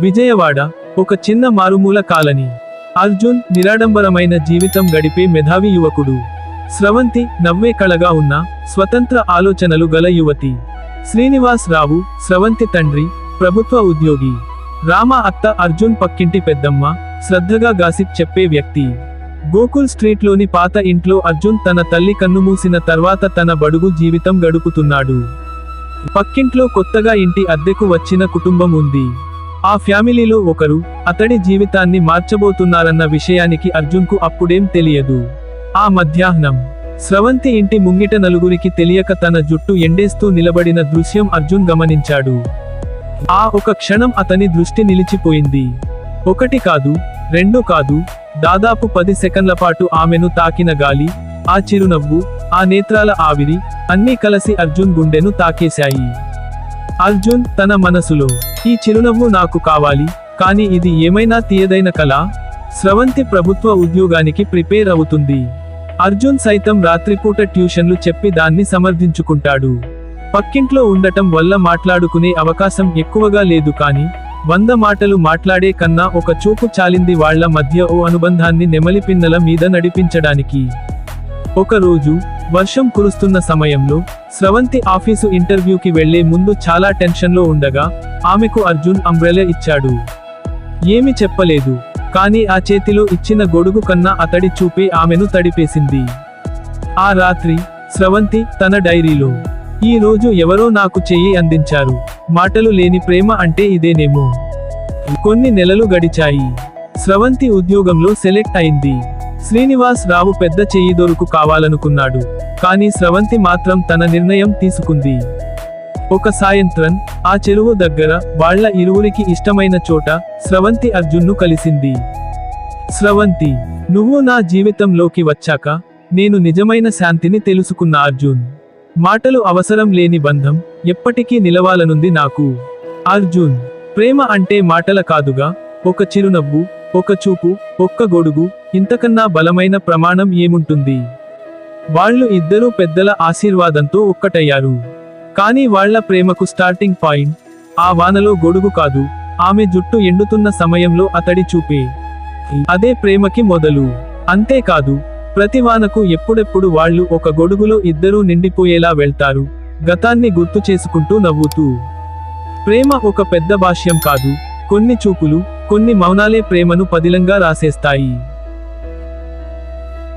విజయవాడ ఒక చిన్న మారుమూల కాలనీ. అర్జున్ నిరాడంబరమైన జీవితం గడిపే మెధావి యువకుడు. స్రవంతి నవ్వే కళగా ఉన్న స్వతంత్ర ఆలోచనలు గల యువతి. శ్రీనివాస్ రావు స్రవంతి తండ్రి ప్రభుత్వ ఉద్యోగి. రామ అత్త అర్జున్ పక్కింటి పెద్దమ్మ శ్రద్ధగా గాసిప్ చెప్పే వ్యక్తి. గోకుల్ స్ట్రీట్లోని పాత ఇంట్లో అర్జున్ తన తల్లి కన్నుమూసిన తర్వాత తన బడుగు జీవితం గడుపుతున్నాడు. పక్కింట్లో కొత్తగా ఇంటి అద్దెకు వచ్చిన కుటుంబం ఉంది. ఆ ఫ్యామిలీలో ఒకరు అతడి జీవితాన్ని మార్చబోతున్నారన్న విషయానికి అర్జున్కు అప్పుడేం తెలియదు. ఆ మధ్యాహ్నం స్రవంతి ఇంటి ముంగిట నలుగురికి తెలియక తన జుట్టు ఎండేస్తూ నిలబడిన దృశ్యం అర్జున్ గమనించాడు. ఆ ఒక క్షణం అతని దృష్టి నిలిచిపోయింది. ఒకటి కాదు రెండు కాదు దాదాపు పది సెకండ్ల పాటు ఆమెను తాకిన గాలి ఆ చిరునవ్వు ఆ నేత్రాల ఆవిరి అన్నీ కలిసి అర్జున్ గుండెను తాకేశాయి. అర్జున్ తన మనసులో ఈ చిరునవ్వు నాకు కావాలి కానీ ఇది ఏమైనా తీయదైన కళ? స్రవంతి ప్రభుత్వ ఉద్యోగానికి ప్రిపేర్ అవుతుంది. అర్జున్ సైతం రాత్రిపూట ట్యూషన్లు చెప్పి దాన్ని సమర్థించుకుంటాడు. పక్కింట్లో ఉండటం వల్ల మాట్లాడుకునే అవకాశం ఎక్కువగా లేదు కానీ వంద మాటలు మాట్లాడే కన్నా ఒక చూపు చాలింది వాళ్ళ మధ్య ఓ అనుబంధాన్ని నెమలిపిన్నల మీద నడిపించడానికి. ఒక రోజు వర్షం కురుస్తున్న సమయంలో స్రవంతి ఆఫీసు ఇంటర్వ్యూకి వెళ్ళే ముందు చాలా టెన్షన్లో ఉండగా ఆమెకు అర్జున్ అంబ్రెలా ఇచ్చాడు. ఏమి చెప్పలేదు కానీ ఆ చేతిలో ఇచ్చిన గొడుగు కన్నా అతడి చూపే ఆమెను తడిపేసింది. ఆ రాత్రి స్రవంతి తన డైరీలో ఈ రోజు ఎవరో నాకు చెయ్యి అందించారు మాటలు లేని ప్రేమ అంటే ఇదేనేమో. కొన్ని నెలలు గడిచాయి. స్రవంతి ఉద్యోగంలో సెలెక్ట్ అయింది. శ్రీనివాస్ రావు పెద్ద చెయ్యి దొరుకు కావాలనుకున్నాడు. కానీ స్రవంతి మాత్రం తన నిర్ణయం తీసుకుంది. ఒక సాయంత్రం ఆ చెరువు దగ్గర వాళ్ళ ఇరువురికి ఇష్టమైన చోట స్రవంతి అర్జున్ను కలిసింది. స్రవంతి నువ్వు నా జీవితంలోకి వచ్చాక నేను నిజమైన శాంతిని తెలుసుకున్న అర్జున్. మాటలు అవసరం లేని బంధం ఎప్పటికీ నిలవాలనుంది నాకు. అర్జున్ ప్రేమ అంటే మాటల కాదుగా ఒక చిరునవ్వు ఒక చూపు ఒక్క గొడుగు ఇంతకన్నా బలమైన ప్రమాణం ఏముంటుంది? వాళ్ళు ఇద్దరూ పెద్దల ఆశీర్వాదంతో ఒక్కటయ్యారు. కానీ వాళ్ళ ప్రేమకు స్టార్టింగ్ పాయింట్ ఆ వానలో గొడుగు కాదు ఆమె జుట్టు ఎండుతున్న సమయంలో అతడి చూపే. అదే ప్రేమకి మొదలు. అంతేకాదు ప్రతి వానకు ఎప్పుడెప్పుడు వాళ్ళు ఒక గొడుగులో ఇద్దరూ నిండిపోయేలా వెళ్తారు గతాన్ని గుర్తు చేసుకుంటూ నవ్వుతూ. ప్రేమ ఒక పెద్ద భాష్యం కాదు కొన్ని చూపులు కొన్ని మౌనాలే ప్రేమను పదిలంగా రాసేస్తాయి.